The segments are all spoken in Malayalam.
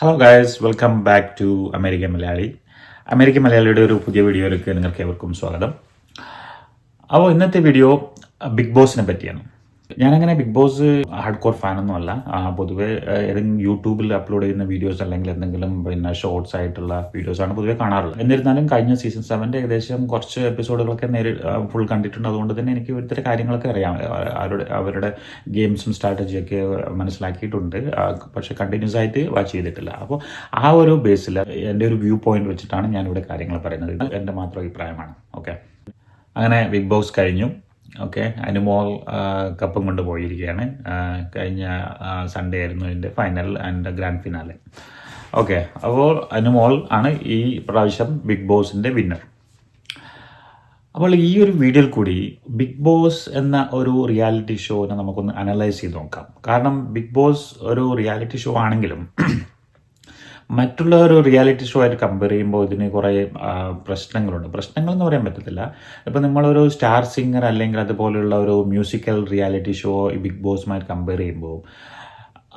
Hello guys welcome back to American Malayali American മലയാളിയുടെ ഒരു പുതിയ വീഡിയോയിലേക്ക് നിങ്ങൾക്ക് ഏവർക്കും സ്വാഗതം. അപ്പോൾ ഇന്നത്തെ വീഡിയോ ബിഗ് ബോസിനെ പറ്റിയാണ്. ഞാനങ്ങനെ ബിഗ് ബോസ് ഹാർഡ് കോർ ഫാനൊന്നും അല്ല പൊതുവെ ഏതെങ്കിലും യൂട്യൂബിൽ അപ്ലോഡ് ചെയ്യുന്ന വീഡിയോസ് അല്ലെങ്കിൽ എന്തെങ്കിലും പിന്നെ ഷോർട്സ് ആയിട്ടുള്ള വീഡിയോസ് ആണ് പൊതുവെ കാണാറുള്ളത്. എന്നിരുന്നാലും കഴിഞ്ഞ സീസൺ സെവന്റെ ഏകദേശം കുറച്ച് എപ്പിസോഡുകളൊക്കെ നേരി ഫുൾ കണ്ടിട്ടുണ്ട്. അതുകൊണ്ട് തന്നെ എനിക്ക് ഇവിടുത്തെ കാര്യങ്ങളൊക്കെ അറിയാം. അവരുടെ അവരുടെ ഗെയിംസും സ്ട്രാറ്റജിയൊക്കെ മനസ്സിലാക്കിയിട്ടുണ്ട്. പക്ഷെ കണ്ടിന്യൂസ് ആയിട്ട് വാച്ച് ചെയ്തിട്ടില്ല. അപ്പോൾ ആ ഒരു ബേസിൽ എന്റെ ഒരു വ്യൂ പോയിന്റ് വെച്ചിട്ടാണ് ഞാനിവിടെ കാര്യങ്ങൾ പറയുന്നത്. എന്റെ മാത്രം അഭിപ്രായമാണ്. ഓക്കെ അങ്ങനെ ബിഗ് ബോസ് കഴിഞ്ഞു. ഓക്കെ. അനുമോൾ കപ്പും കൊണ്ട് പോയിരിക്കുകയാണ്. കഴിഞ്ഞ സൺഡേ ആയിരുന്നു ഇതിന്റെ final and grand finale okay. അപ്പോൾ അനുമോൾ ആണ് ഈ പ്രാവശ്യം ബിഗ് ബോസിന്റെ വിന്നർ അപ്പോൾ ഈ ഒരു വീഡിയോയിൽ കൂടി ബിഗ് ബോസ് എന്ന ഒരു റിയാലിറ്റി ഷോനെ നമുക്കൊന്ന് അനലൈസ് ചെയ്ത് നോക്കാം. കാരണം ബിഗ് ബോസ് ഒരു റിയാലിറ്റി ഷോ ആണെങ്കിലും മറ്റുള്ള ഒരു റിയാലിറ്റി ഷോ ആയിട്ട് കമ്പയർ ചെയ്യുമ്പോൾ ഇതിന് കുറേ പ്രശ്നങ്ങളുണ്ട്. പ്രശ്നങ്ങൾ എന്ന് പറയാൻ പറ്റത്തില്ല. ഇപ്പോൾ നമ്മളൊരു സ്റ്റാർ സിംഗർ അല്ലെങ്കിൽ അതുപോലെയുള്ള ഒരു മ്യൂസിക്കൽ റിയാലിറ്റി ഷോ ബിഗ് ബോസുമായിട്ട് കമ്പയർ ചെയ്യുമ്പോൾ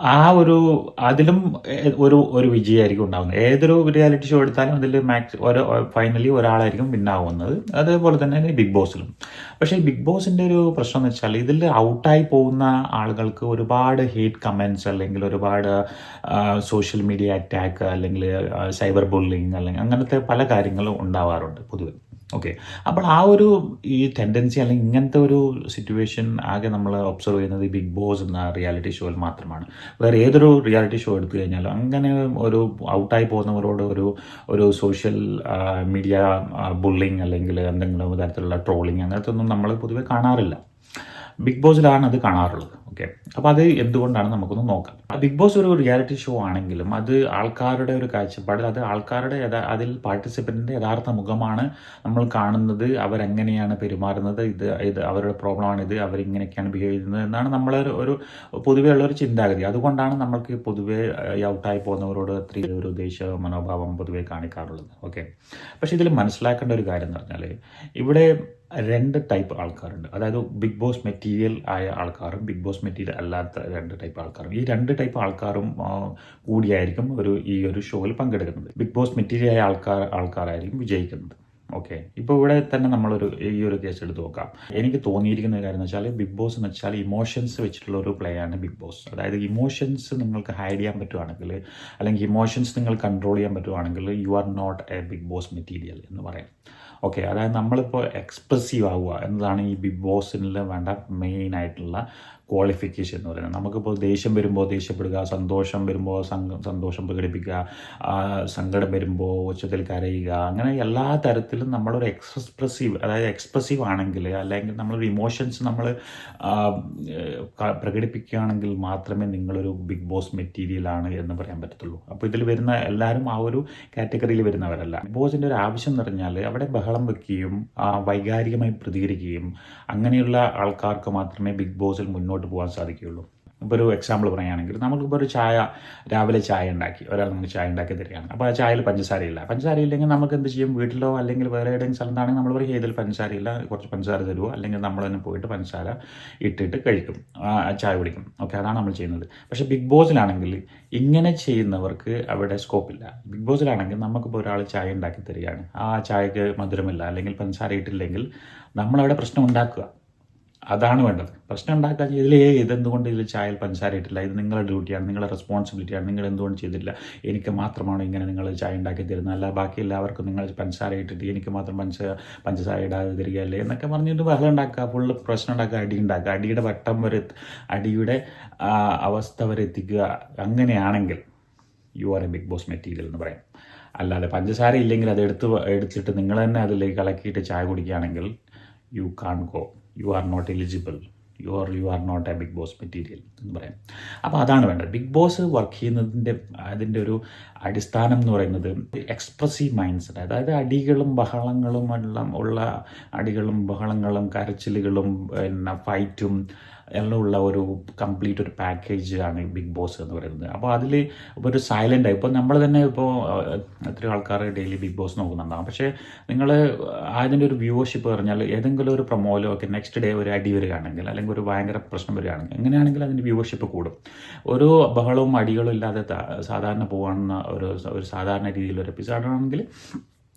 ആ ഒരു അതിലും ഒരു ഒരു വിജയമായിരിക്കും ഉണ്ടാകുന്നത് ഏതൊരു റിയാലിറ്റി ഷോ എടുത്താലും അതിൽ മാക്സ് ഓരോ ഫൈനലി ഒരാളായിരിക്കും വിന്നാവുന്നത് അതേപോലെ തന്നെ ബിഗ് ബോസിലും പക്ഷേ ബിഗ് ബോസിന്റെ ഒരു പ്രശ്നം എന്ന് വെച്ചാൽ ഇതിൽ ഔട്ടായി പോകുന്ന ആളുകൾക്ക് ഒരുപാട് ഹേറ്റ് കമൻസ് അല്ലെങ്കിൽ ഒരുപാട് സോഷ്യൽ മീഡിയ അറ്റാക്ക് അല്ലെങ്കിൽ സൈബർ ബുള്ളിങ് അല്ലെങ്കിൽ അങ്ങനത്തെ പല കാര്യങ്ങളും ഉണ്ടാവാറുണ്ട് പൊതുവെ. ഓക്കെ അപ്പോൾ ആ ഒരു ഈ ടെൻഡൻസി അല്ലെങ്കിൽ ഇങ്ങനത്തെ ഒരു സിറ്റുവേഷൻ ആകെ നമ്മൾ ഒബ്സർവ് ചെയ്യുന്നത് ഈ ബിഗ് ബോസ് എന്ന റിയാലിറ്റി ഷോയിൽ മാത്രമാണ്. വേറെ ഏതൊരു റിയാലിറ്റി ഷോ എടുത്തു കഴിഞ്ഞാലും അങ്ങനെ ഒരു ഔട്ടായി പോകുന്നവരോട് ഒരു ഒരു സോഷ്യൽ മീഡിയ ബുള്ളിങ് അല്ലെങ്കിൽ എന്തെങ്കിലും തരത്തിലുള്ള ട്രോളിങ് അങ്ങനത്തെ ഒന്നും നമ്മൾ പൊതുവെ കാണാറില്ല. ബിഗ് ബോസിലാണ് അത് കാണാറുള്ളത്. ഓക്കെ അപ്പോൾ അത് എന്തുകൊണ്ടാണ് നമുക്കൊന്ന് നോക്കാം. ബിഗ് ബോസ് ഒരു റിയാലിറ്റി ഷോ ആണെങ്കിലും അത് ആൾക്കാരുടെ ഒരു കാഴ്ചപ്പാടിൽ അത് ആൾക്കാരുടെ അതിൽ പാർട്ടിസിപ്പന്റിന്റെ യഥാർത്ഥ മുഖമാണ് നമ്മൾ കാണുന്നത് അവരെങ്ങനെയാണ് പെരുമാറുന്നത് ഇത് ഇത് അവരുടെ പ്രോബ്ലമാണ് ഇത് അവരിങ്ങനെയൊക്കെയാണ് ബിഹേവ് ചെയ്യുന്നത് എന്നാണ് നമ്മളെ ഒരു- പൊതുവേ ഉള്ളൊരു ചിന്താഗതി. അതുകൊണ്ടാണ് നമ്മൾക്ക് പൊതുവേ ഔട്ടായി പോകുന്നവരോട് അത്ര ഒരു ദേശ മനോഭാവം പൊതുവേ കാണിക്കാറുള്ളത്. ഓക്കെ പക്ഷേ ഇതിൽ മനസ്സിലാക്കേണ്ട ഒരു കാര്യം എന്ന് പറഞ്ഞാൽ ഇവിടെ രണ്ട് ടൈപ്പ് ആൾക്കാരുണ്ട്. അതായത് ബിഗ് ബോസ് മെറ്റീരിയൽ ആയ ആൾക്കാരും ബിഗ് ബോസ് മെറ്റീരിയൽ അല്ലാത്ത രണ്ട് ടൈപ്പ് ആൾക്കാരും. ഈ രണ്ട് ടൈപ്പ് ആൾക്കാരും കൂടിയായിരിക്കും ഒരു ഈ ഒരു ഷോയിൽ പങ്കെടുക്കുന്നത്. ബിഗ് ബോസ് മെറ്റീരിയൽ ആയ ആൾക്കാർ ആൾക്കാരായിരിക്കും വിജയിക്കുന്നത്. ഓക്കെ ഇപ്പോൾ ഇവിടെ തന്നെ നമ്മളൊരു ഈ ഒരു കേസ് എടുത്ത് നോക്കാം. എനിക്ക് തോന്നിയിരിക്കുന്ന കാര്യം എന്ന് വെച്ചാൽ ബിഗ് ബോസ് എന്ന് വെച്ചാൽ ഇമോഷൻസ് വെച്ചിട്ടുള്ള ഒരു പ്ലേ ആണ് ബിഗ് ബോസ് അതായത് ഇമോഷൻസ് നിങ്ങൾക്ക് ഹൈഡ് ചെയ്യാൻ പറ്റുവാണെങ്കിൽ അല്ലെങ്കിൽ ഇമോഷൻസ് നിങ്ങൾ കൺട്രോൾ ചെയ്യാൻ പറ്റുവാണെങ്കിൽ you are not a Bigg Boss material എന്ന് പറയാം. ഓക്കെ അതായത് നമ്മളിപ്പോൾ എക്സ്പ്രസീവ് ആവുക എന്നതാണ് ഈ ബിഗ് ബോസിൽ വേണ്ട മെയിൻ ആയിട്ടുള്ള ക്വാളിഫിക്കേഷൻ എന്ന് പറയുന്നത്. നമുക്കിപ്പോൾ ദേഷ്യം വരുമ്പോൾ ദേഷ്യപ്പെടുക സന്തോഷം വരുമ്പോൾ സന്തോഷം പ്രകടിപ്പിക്കുക സങ്കടം വരുമ്പോൾ ഉച്ചത്തിൽ കരയുക അങ്ങനെ എല്ലാ തരത്തിലും നമ്മളൊരു എക്സ്പ്രസീവ് അതായത് എക്സ്പ്രസീവ് ആണെങ്കിൽ അല്ലെങ്കിൽ നമ്മളൊരു ഇമോഷൻസ് നമ്മൾ പ്രകടിപ്പിക്കുകയാണെങ്കിൽ മാത്രമേ നിങ്ങളൊരു ബിഗ് ബോസ് മെറ്റീരിയലാണ് എന്ന് പറയാൻ പറ്റത്തുള്ളൂ. അപ്പോൾ ഇതിൽ വരുന്ന എല്ലാവരും ആ ഒരു കാറ്റഗറിയിൽ വരുന്നവരല്ല. ബിഗ് ബോസിന്റെ ഒരു ആവശ്യം എന്ന് പറഞ്ഞാൽ അവിടെ ബഹളം വെക്കുകയും വൈകാരികമായി പ്രതികരിക്കുകയും അങ്ങനെയുള്ള ആൾക്കാർക്ക് മാത്രമേ ബിഗ് ബോസിൽ മുന്നോട്ട് പോകാൻ സാധിക്കുകയുള്ളൂ. ഇപ്പോൾ ഒരു എക്സാമ്പിൾ പറയുകയാണെങ്കിൽ നമുക്കിപ്പോൾ ഒരു ചായ രാവിലെ ചായ ഉണ്ടാക്കി ഒരാൾ നമുക്ക് ചായ ഉണ്ടാക്കി തരികയാണ്. അപ്പോൾ ആ ചായയിൽ പഞ്ചസാരയില്ല. പഞ്ചസാര ഇല്ലെങ്കിൽ നമുക്ക് എന്ത് ചെയ്യും? വീട്ടിലോ അല്ലെങ്കിൽ വേറെ ഏതെങ്കിലും സ്ഥലത്താണെങ്കിൽ നമ്മൾ പറയും ഇതിൽ പഞ്ചസാരയില്ല കുറച്ച് പഞ്ചസാര തരുമോ അല്ലെങ്കിൽ നമ്മൾ തന്നെ പോയിട്ട് പഞ്ചസാര ഇട്ടിട്ട് കഴിക്കും. ചായ കുടിക്കും. ഓക്കെ അതാണ് നമ്മൾ ചെയ്യുന്നത്. പക്ഷേ ബിഗ് ബോസിലാണെങ്കിൽ ഇങ്ങനെ ചെയ്യുന്നവർക്ക് അവിടെ സ്കോപ്പില്ല. ബിഗ് ബോസിലാണെങ്കിൽ നമുക്കിപ്പോൾ ഒരാൾ ചായ ഉണ്ടാക്കി തരികയാണ്. ആ ചായക്ക് മധുരമില്ല അല്ലെങ്കിൽ പഞ്ചസാര ഇട്ടില്ലെങ്കിൽ നമ്മളവിടെ പ്രശ്നം ഉണ്ടാക്കുക. അതാണ് വേണ്ടത്. പ്രശ്നം ഉണ്ടാക്കാൻ ഇതിൽ ഇതെന്തുകൊണ്ട് ഇതിൽ ചായൽ പഞ്ചസാര ഇട്ടില്ല? ഇത് നിങ്ങളുടെ ഡ്യൂട്ടിയാണ് നിങ്ങളുടെ റെസ്പോൺസിബിലിറ്റിയാണ് നിങ്ങൾ എന്തുകൊണ്ട് ചെയ്തില്ല എനിക്ക് മാത്രമാണോ ഇങ്ങനെ നിങ്ങൾ ചായ ഉണ്ടാക്കി തരുന്നത്? അല്ല ബാക്കി എല്ലാവർക്കും നിങ്ങൾ പഞ്ചസാര ഇട്ടിട്ട് എനിക്ക് മാത്രം പഞ്ച പഞ്ചസാര ഇടാതെ തരികയല്ലേ എന്നൊക്കെ പറഞ്ഞിട്ട് ബഹളം ഉണ്ടാക്കുക ഫുൾ പ്രശ്നം ഉണ്ടാക്കുക അടി ഉണ്ടാക്കുക. അടിയുടെ വട്ടം വരെ അടിയുടെ അവസ്ഥ വരെ എത്തിക്കുക. അങ്ങനെയാണെങ്കിൽ you are a Bigg Boss material എന്ന് പറയാം. അല്ലാതെ പഞ്ചസാര ഇല്ലെങ്കിൽ അത് എടുത്ത് എടുത്തിട്ട് നിങ്ങൾ തന്നെ അതിലേക്ക് കലക്കിയിട്ട് ചായ കുടിക്കുകയാണെങ്കിൽ you can go you are not eligible you are you are not a Bigg Boss material എന്ന് പറയാം. അപ്പോൾ അതാണ് വേണ്ടത്. ബിഗ് ബോസ് വർക്ക് ചെയ്യുന്നതിന്റെ അതിന്റെ ഒരു അടിസ്ഥാനം എന്ന് പറയുന്നത് എക്സ്പ്രസീവ് മൈൻഡ് സെറ്റ് അതായത് അടികളും ബഹളങ്ങളും എല്ലാം ഉള്ള അടികളും ബഹളങ്ങളും കരച്ചിലുകളും പിന്നെ ഫൈറ്റും എല്ലാം ഉള്ള ഒരു കംപ്ലീറ്റ് ഒരു പാക്കേജ് ആണ് ബിഗ് ബോസ് എന്ന് പറയുന്നത്. അപ്പോൾ അതിൽ ഒരു സൈലന്റ് ആയി. ഇപ്പോൾ നമ്മൾ തന്നെ ഇപ്പോൾ എത്ര ആൾക്കാർ ഡെയിലി ബിഗ് ബോസ് നോക്കുന്നുണ്ടാകും പക്ഷേ നിങ്ങൾ അതിന്റെ ഒരു വ്യൂവർഷിപ്പ് പറഞ്ഞാൽ ഏതെങ്കിലും ഒരു പ്രൊമോലോ ഒക്കെ നെക്സ്റ്റ് ഡേ ഒരു അടി വരികയാണെങ്കിൽ അല്ലെങ്കിൽ ഒരു ഭയങ്കര പ്രശ്നം വരികയാണെങ്കിൽ എങ്ങനെയാണെങ്കിൽ അതിന്റെ വ്യൂവർഷിപ്പ് കൂടും. ഒരു ബഹളവും അടികളും ഇല്ലാതെ സാധാരണ പോകുന്ന ഒരു ഒരു സാധാരണ രീതിയിലൊരു എപ്പിസോഡാണെങ്കിൽ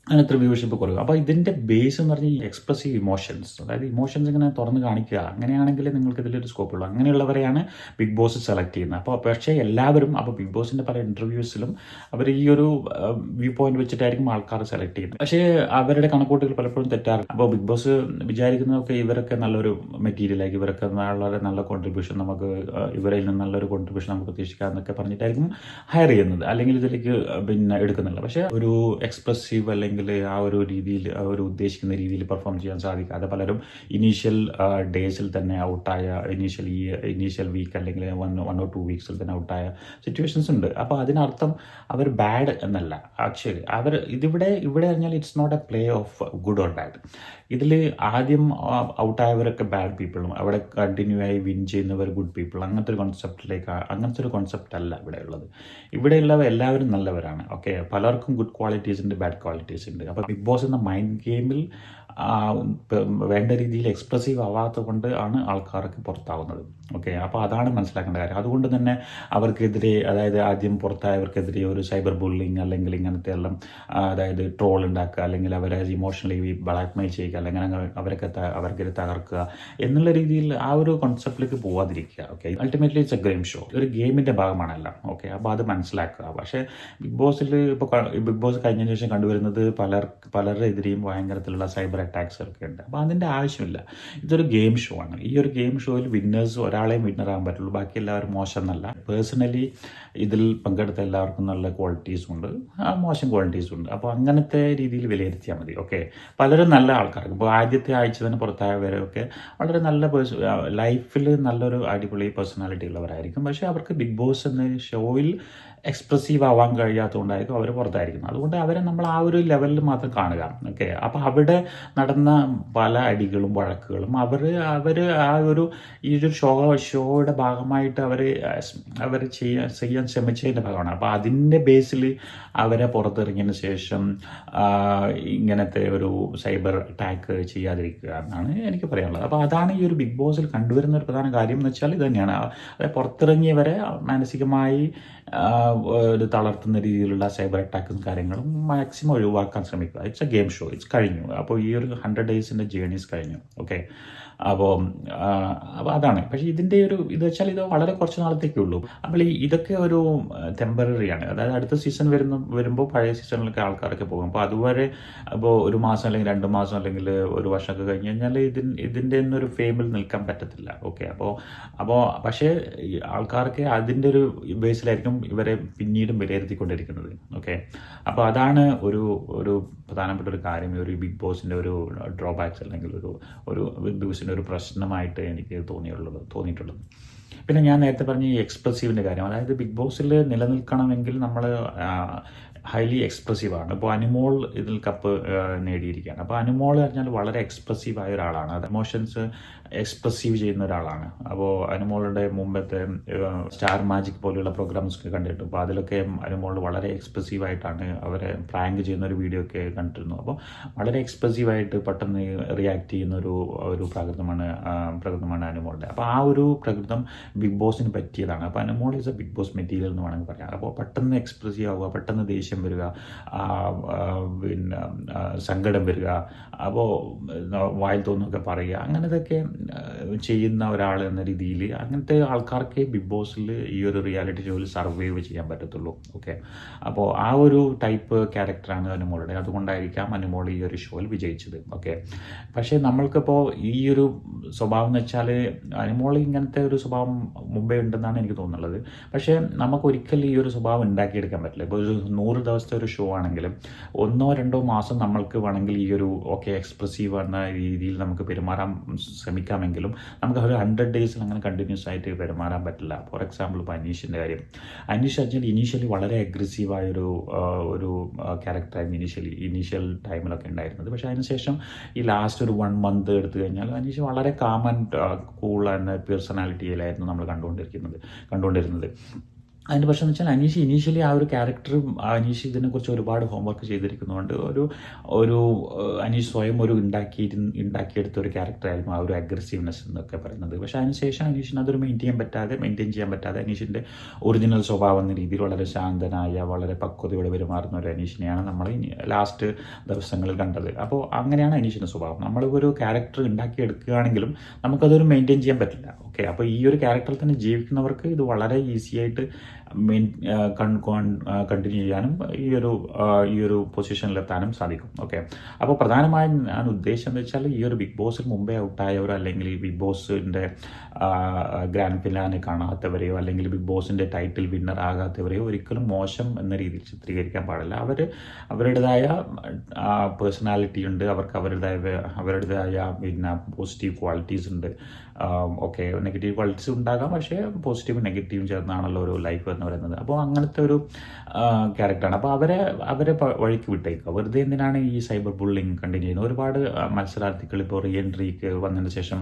അതിനത്ര വ്യൂവർഷിപ്പ് കുറവ്. അപ്പോൾ ഇതിന്റെ ബേസ് എന്ന് പറഞ്ഞാൽ എക്സ്പ്രസീവ് ഇമോഷൻസ് അതായത് ഇമോഷൻസ് ഇങ്ങനെ തുറന്ന് കാണിക്കുക. അങ്ങനെയാണെങ്കിൽ നിങ്ങൾക്ക് ഇതിലൊരു സ്കോപ്പ് ഉള്ളൂ. അങ്ങനെയുള്ളവരെയാണ് ബിഗ് ബോസ് സെലക്ട് ചെയ്യുന്നത്. അപ്പോൾ പക്ഷേ എല്ലാവരും അപ്പോൾ ബിഗ് ബോസിന്റെ പല ഇന്റർവ്യൂസിലും അവർ ഈ ഒരു വ്യൂ പോയിന്റ് വെച്ചിട്ടായിരിക്കും ആൾക്കാർ സെലക്ട് ചെയ്യുന്നത്. പക്ഷേ അവരുടെ കണക്കൂട്ടുകൾ പലപ്പോഴും തെറ്റാറുണ്ട് അപ്പോൾ ബിഗ് ബോസ് വിചാരിക്കുന്നതൊക്കെ ഇവരൊക്കെ നല്ലൊരു മെറ്റീരിയലായിരിക്കും ഇവരൊക്കെ വളരെ നല്ല കോൺട്രിബ്യൂഷൻ നമുക്ക് ഇവരിൽ നിന്ന് നല്ലൊരു കോൺട്രിബ്യൂഷൻ നമുക്ക് പ്രതീക്ഷിക്കാം എന്നൊക്കെ പറഞ്ഞിട്ടായിരിക്കും ഹയർ ചെയ്യുന്നത്. അല്ലെങ്കിൽ ഇതിലേക്ക് പിന്നെ എടുക്കുന്നില്ല. പക്ഷേ ഒരു എക്സ്പ്രസീവ് അല്ലെങ്കിൽ ആ ഒരു രീതിയിൽ ആ ഒരു ഉദ്ദേശിക്കുന്ന രീതിയിൽ പെർഫോം ചെയ്യാൻ സാധിക്കാതെ പലരും ഇനീഷ്യൽ ഡേയ്സിൽ തന്നെ ഔട്ടായ ഇനീഷ്യൽ ഈ ഇനീഷ്യൽ വീക്ക് അല്ലെങ്കിൽ വൺ വൺ ഓർ ടു വീക്സിൽ തന്നെ ഔട്ടായ സിറ്റുവേഷൻസ് ഉണ്ട്. അപ്പോൾ അതിനർത്ഥം അവർ ബാഡ് എന്നല്ല. ആക്ച്വലി അവർ ഇതിവിടെ ഇവിടെ അറിഞ്ഞാൽ it's not a play of good or bad ഇതിൽ ആദ്യം ഔട്ടായവരൊക്കെ ബാഡ് പീപ്പിളും അവിടെ കണ്ടിന്യൂ ആയി വിൻ ചെയ്യുന്നവർ ഗുഡ് പീപ്പിൾ അങ്ങനത്തെ ഒരു കോൺസെപ്റ്റിലേക്ക് അങ്ങനത്തെ ഒരു കോൺസെപ്റ്റ് അല്ല ഇവിടെ ഉള്ളത് ഇവിടെയുള്ളവർ എല്ലാവരും നല്ലവരാണ് ഓക്കെ പലർക്കും ഗുഡ് ക്വാളിറ്റീസ് ഉണ്ട് ബാഡ് ക്വാളിറ്റീസ് ഉണ്ട്. അപ്പോൾ ബിഗ് ബോസ് എന്ന മൈൻഡ് ഗെയിമിൽ വേണ്ട രീതിയിൽ എക്സ്പ്രസീവ് ആവാത്തത് കൊണ്ട് ആണ് ആൾക്കാർക്ക് പുറത്താവുന്നത്. ഓക്കെ അപ്പോൾ അതാണ് മനസ്സിലാക്കേണ്ട കാര്യം. അതുകൊണ്ട് തന്നെ അവർക്കെതിരെ അതായത് ആദ്യം പുറത്തായവർക്കെതിരെ ഒരു സൈബർ ബുള്ളിങ് അല്ലെങ്കിൽ ഇങ്ങനത്തെ എല്ലാം അതായത് ട്രോൾ ഉണ്ടാക്കുക അല്ലെങ്കിൽ അവരെ ഇമോഷണലി ബ്ലാക്ക്മെയിൽ ചെയ്യുക അല്ലെങ്കിൽ അവരൊക്കെ അവർക്കെതിരെ തകർക്കുക എന്നുള്ള രീതിയിൽ ആ ഒരു കോൺസെപ്റ്റിലേക്ക് പോവാതിരിക്കുക. Okay ultimately it's a game show ഒരു ഗെയിമിന്റെ ഭാഗമാണല്ല. ഓക്കെ അപ്പോൾ അത് മനസ്സിലാക്കുക. പക്ഷേ ബിഗ് ബോസിൽ ഇപ്പോൾ ബിഗ് ബോസ് കഴിഞ്ഞതിന് ശേഷം കണ്ടുവരുന്നത് പലർ പലരുടെ എതിരെയും ഭയങ്കരത്തിലുള്ള സൈബർ അറ്റാക്സ് ഒക്കെ ഉണ്ട്. അപ്പോൾ അതിന്റെ ആവശ്യമില്ല. ഇതൊരു ഗെയിം ഷോ ആണ്. ഈ ഒരു ഗെയിം ഷോയിൽ വിന്നേഴ്സ് ഒരാളെയും വിന്നറാകാൻ പറ്റുള്ളൂ. ബാക്കി എല്ലാവരും മോശം എന്നല്ല പേഴ്സണലി ഇതിൽ പങ്കെടുത്ത എല്ലാവർക്കും നല്ല ക്വാളിറ്റീസും ഉണ്ട്. മോശം ക്വാളിറ്റീസും ഉണ്ട്. അപ്പോൾ അങ്ങനത്തെ രീതിയിൽ വിലയിരുത്തിയാൽ മതി. ഓക്കെ പലരും നല്ല ആൾക്കാർക്ക് ഇപ്പോൾ ആദ്യത്തെ ആഴ്ച തന്നെ പുറത്തായവരൊക്കെ വളരെ നല്ല പേഴ്സ് ലൈഫിൽ നല്ലൊരു അടിപൊളി പേഴ്സണാലിറ്റി ഉള്ളവരായിരിക്കും. പക്ഷേ അവർക്ക് ബിഗ് ബോസ് എന്ന ഷോയിൽ എക്സ്പ്രസീവ് ആവാൻ കഴിയാത്തതുകൊണ്ടായിരിക്കും അവർ പുറത്തായിരിക്കുന്നത്. അതുകൊണ്ട് അവരെ നമ്മൾ ആ ഒരു ലെവലിൽ മാത്രം കാണുക. ഓക്കെ അപ്പോൾ അവിടെ നടന്ന പല അടികളും വഴക്കുകളും അവർ അവർ ആ ഒരു ഈ ഒരു ഷോ ഷോയുടെ ഭാഗമായിട്ട് അവർ അവർ ചെയ്യാൻ ചെയ്യാൻ ശ്രമിച്ചതിന്റെ ഭാഗമാണ്. അപ്പോൾ അതിന്റെ ബേസിൽ അവരെ പുറത്തിറങ്ങിയതിന് ശേഷം ഇങ്ങനത്തെ ഒരു സൈബർ അറ്റാക്ക് ചെയ്യാതിരിക്കുക എന്നാണ് എനിക്ക് പറയാനുള്ളത്. അപ്പോൾ അതാണ് ഈ ഒരു ബിഗ് ബോസിൽ കണ്ടുവരുന്ന ഒരു പ്രധാന കാര്യം എന്ന് വെച്ചാൽ ഇത് തന്നെയാണ്. അതായത് പുറത്തിറങ്ങിയവരെ മാനസികമായി ഒരു തളർത്തുന്ന രീതിയിലുള്ള സൈബർ അറ്റാക്കും കാര്യങ്ങളും മാക്സിമം ഒഴിവാക്കാൻ ശ്രമിക്കുക. It's a game show it's കഴിഞ്ഞു. അപ്പോൾ ഈ ഒരു ഹൺഡ്രഡ് ഡേയ്സിന്റെ ജേണീസ് കഴിഞ്ഞു. ഓക്കെ അപ്പോൾ അപ്പോൾ അതാണ്. പക്ഷേ ഇതിന്റെ ഒരു ഇത് വെച്ചാൽ ഇത് വളരെ കുറച്ച് നാളത്തേക്കേ ഉള്ളൂ. അപ്പോൾ ഈ ഇതൊക്കെ ഒരു ടെമ്പററി ആണ്. അതായത് അടുത്ത സീസൺ വരുന്ന വരുമ്പോൾ പഴയ സീസണിലൊക്കെ ആൾക്കാരൊക്കെ പോകും. അപ്പോൾ അതുവരെ അപ്പോൾ ഒരു മാസം അല്ലെങ്കിൽ രണ്ട് മാസം അല്ലെങ്കിൽ ഒരു വർഷമൊക്കെ കഴിഞ്ഞ് കഴിഞ്ഞാൽ ഇതിൻ ഇതിന്റെ ഒന്നും ഒരു ഫെയിമിൽ നിൽക്കാൻ പറ്റത്തില്ല. ഓക്കെ അപ്പോൾ അപ്പോൾ പക്ഷേ ആൾക്കാർക്ക് അതിന്റെ ഒരു ബേസിലായിരിക്കും ഇവരെ പിന്നീടും വിലയിരുത്തിക്കൊണ്ടിരിക്കുന്നത്. ഓക്കെ അപ്പോൾ അതാണ് ഒരു ഒരു പ്രധാനപ്പെട്ട ഒരു കാര്യം. ഒരു ബിഗ് ബോസിന്റെ ഒരു ഡ്രോബാക്സ് അല്ലെങ്കിൽ ഒരു ഒരു ബിഗ് ബോസിന്റെ ഒരു പ്രശ്നമായിട്ട് എനിക്ക് തോന്നിയുള്ളത് തോന്നിയിട്ടുള്ളത്. പിന്നെ ഞാൻ നേരത്തെ പറഞ്ഞ ഈ എക്സ്പ്രസീവിന്റെ കാര്യം അതായത് ബിഗ് ബോസിൽ നിലനിൽക്കണമെങ്കിൽ നമ്മൾ ഹൈലി എക്സ്പ്രസീവ് അപ്പോൾ അനിമോൾ ഇതിൽ കപ്പ് നേടിയിരിക്കുകയാണ്. അപ്പോൾ അനിമോൾ പറഞ്ഞാൽ വളരെ എക്സ്പ്രസീവ് ആയ ഒരാളാണ്. അത് എമോഷൻസ് എക്സ്പ്രസീവ് ചെയ്യുന്ന ഒരാളാണ്. അപ്പോൾ അനിമോളുടെ മുമ്പത്തെ സ്റ്റാർ മാജിക് പോലെയുള്ള പ്രോഗ്രാംസ് ഒക്കെ കണ്ടിട്ടു അപ്പോൾ അതിലൊക്കെ അനിമോൾ വളരെ എക്സ്പ്രസീവ് ആയിട്ടാണ് അവരെ പ്രാങ്ക് ചെയ്യുന്ന ഒരു വീഡിയോ ഒക്കെ കണ്ടിരുന്നു അപ്പോൾ വളരെ എക്സ്പ്രസീവ് ആയിട്ട് പെട്ടെന്ന് റിയാക്ട് ചെയ്യുന്ന ഒരു ഒരു പ്രകൃതമാണ് പ്രകൃതമാണ് അനിമോളുടെ അപ്പോൾ ആ ഒരു പ്രകൃതം ബിഗ് ബോസിന് പറ്റിയതാണ്. അപ്പോൾ Animol is a Bigg Boss material എന്ന് വേണമെങ്കിൽ പറയാം. അപ്പോൾ പെട്ടെന്ന് എക്സ്പ്രസീവ് ആവുക പെട്ടെന്ന് ദേഷ്യം വരിക ആ, ആ, പിന്നെ സങ്കടം വരിക അപ്പോൾ വായിൽ തോന്നൊക്കെ പറയുക അങ്ങനത്തെയൊക്കെ ചെയ്യുന്ന ഒരാൾ എന്ന രീതിയിൽ അങ്ങനത്തെ ആൾക്കാർക്ക് ബിഗ് ബോസിൽ ഈ ഒരു റിയാലിറ്റി ഷോയിൽ സർവൈവ് ചെയ്യാൻ പറ്റത്തുള്ളൂ. ഓക്കെ? അപ്പോൾ ആ ഒരു ടൈപ്പ് ക്യാരക്ടറാണ് അനുമോളുടെ. അതുകൊണ്ടായിരിക്കാം അനുമോൾ ഈ ഒരു ഷോയിൽ വിജയിച്ചത്. ഓക്കെ? പക്ഷേ നമ്മൾക്കിപ്പോൾ ഈ ഒരു സ്വഭാവം എന്ന് വെച്ചാൽ അനുമോൾ ഇങ്ങനത്തെ ഒരു സ്വഭാവം മുമ്പേ ഉണ്ടെന്നാണ് എനിക്ക് തോന്നുന്നത്. പക്ഷേ നമുക്ക് ഒരിക്കലും ഈ ഒരു സ്വഭാവം ഉണ്ടാക്കിയെടുക്കാൻ പറ്റില്ല. ഇപ്പോൾ ഒരു നൂറ് ദിവസത്തെ ഒരു ഷോ ആണെങ്കിലും ഒന്നോ രണ്ടോ മാസം നമ്മൾക്ക് വേണമെങ്കിൽ ഈ ഒരു ഓക്കെ എക്സ്പ്രസീവ് എന്ന രീതിയിൽ നമുക്ക് പെരുമാറാൻ ശ്രമിക്കാമെങ്കിലും നമുക്ക് ഒരു ഹൺഡ്രഡ് ഡേയ്സിൽ അങ്ങനെ കണ്ടിന്യൂസ് ആയിട്ട് പെരുമാറാൻ പറ്റില്ല. ഫോർ എക്സാമ്പിൾ ഇപ്പോൾ അനീഷിന്റെ കാര്യം. അനീഷ് അച്ഛൻ ഇനീഷ്യലി വളരെ അഗ്രസീവായ ഒരു ക്യാരക്ടറായിരുന്നു ഇനീഷ്യലി ഇനീഷ്യൽ ടൈമിലൊക്കെ ഉണ്ടായിരുന്നത്. പക്ഷേ അതിനുശേഷം ഈ ലാസ്റ്റ് ഒരു വൺ മന്ത് എടുത്തു കഴിഞ്ഞാൽ അനീഷ് വളരെ കാം ആൻഡ് കൂൾ ആൻഡ് പേഴ്സണാലിറ്റിയിലായിരുന്നു നമ്മൾ കണ്ടുകൊണ്ടിരിക്കുന്നത് കണ്ടുകൊണ്ടിരുന്നത്. അതിന്റെ പക്ഷേ എന്ന് വെച്ചാൽ അനീഷ് ഇനീഷ്യലി ആ ഒരു ക്യാരക്ടർ അനീഷ് ഇതിനെക്കുറിച്ച് ഒരുപാട് ഹോംവർക്ക് ചെയ്തിരിക്കുന്നതുകൊണ്ട് ഒരു ഒരു അനീഷ് സ്വയം ഒരു ഉണ്ടാക്കിയിരുന്ന ഉണ്ടാക്കിയെടുത്ത ഒരു ക്യാരക്ടറായിരുന്നു ആ ഒരു അഗ്രസീവ്നെസ് എന്നൊക്കെ പറയുന്നത്. പക്ഷേ അതിനുശേഷം അനീഷിന് അതൊരു മെയിന്റെയിൻ പറ്റാതെ മെയിന്റെയിൻ ചെയ്യാൻ പറ്റാതെ അനീഷിന്റെ ഒറിജിനൽ സ്വഭാവം എന്ന രീതിയിൽ വളരെ ശാന്തനായ വളരെ പക്വതയോടെ പെരുമാറുന്ന ഒരു അനീഷിനെയാണ് നമ്മൾ ലാസ്റ്റ് ദിവസങ്ങളിൽ കണ്ടത്. അപ്പോൾ അങ്ങനെയാണ് അനീഷിന്റെ സ്വഭാവം. നമ്മൾ ഒരു ക്യാരക്ടർ ഉണ്ടാക്കിയെടുക്കുകയാണെങ്കിലും നമുക്കതൊരു മെയിന്റെയിൻ ചെയ്യാൻ പറ്റില്ല. ഓക്കെ അപ്പോൾ ഈ ഒരു ക്യാരക്ടറിൽ തന്നെ ജീവിക്കുന്നവർക്ക് ഇത് വളരെ ഈസി ആയിട്ട് മെയിൻ കണ്ടിന്യൂ ചെയ്യാനും ഈ ഒരു ഈ ഒരു പൊസിഷനിലെത്താനും സാധിക്കും. ഓക്കെ അപ്പോൾ പ്രധാനമായും ഞാൻ ഉദ്ദേശം എന്ന് വെച്ചാൽ ഈ ഒരു ബിഗ് ബോസിന് മുമ്പേ ഔട്ടായവർ അല്ലെങ്കിൽ ബിഗ് ബോസിന്റെ ഗ്രാൻഡ് ഫിനാനെ കാണാത്തവരെയോ അല്ലെങ്കിൽ ബിഗ് ബോസിന്റെ ടൈറ്റിൽ വിന്നർ ആകാത്തവരെയോ ഒരിക്കലും മോശം എന്ന രീതിയിൽ ചിത്രീകരിക്കാൻ പാടില്ല. അവർ അവരുടേതായ പേഴ്സണാലിറ്റി ഉണ്ട്. അവർക്ക് അവരുടേതായ അവരുടേതായ പിന്നെ പോസിറ്റീവ് ക്വാളിറ്റീസ് ഉണ്ട്. ഓക്കെ നെഗറ്റീവ് ക്വാളിറ്റീസ് ഉണ്ടാകാം. പക്ഷേ പോസിറ്റീവും നെഗറ്റീവും ചേർന്നാണല്ലോ ഒരു ലൈഫ് എന്ന് പറയുന്നത്. അപ്പോൾ അങ്ങനത്തെ ഒരു ക്യാരക്ടറാണ് അപ്പോൾ അവരെ അവരെ വഴിക്ക് വിട്ടേക്കുക. വെറുതെ എന്തിനാണ് ഈ സൈബർ ബുള്ളിങ് കണ്ടിന്യൂ ചെയ്യുന്നത്? ഒരുപാട് മത്സരാർത്ഥികൾ ഇപ്പോൾ റീ എൻട്രിക്ക് വന്നതിന് ശേഷം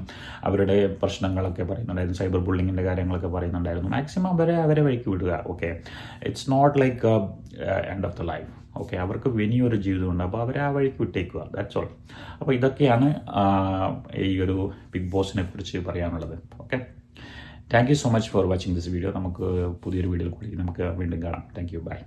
അവരുടെ പ്രശ്നങ്ങളൊക്കെ പറയുന്നുണ്ടായിരുന്നു. സൈബർ ബുള്ളിങ്ങിന്റെ കാര്യങ്ങളൊക്കെ പറയുന്നുണ്ടായിരുന്നു. മാക്സിമം അവരെ അവരെ വഴിക്ക് വിടുക okay it's not like end of the life okay അവർക്ക് ഇനിയൊരു ജീവിതമുണ്ട്. അപ്പോൾ അവരെ ആ വഴിക്ക് വിട്ടേക്കുക ദാറ്റ്സ് ഓൾ അപ്പോൾ ഇതൊക്കെയാണ് ഈ ഒരു ബിഗ് ബോസിനെ കുറിച്ച് പറയാനുള്ളത് okay thank you so much for watching this video നമുക്ക് പുതിയൊരു വീഡിയോയിൽ കൂടി നമുക്ക് വീണ്ടും കാണാം. Thank you by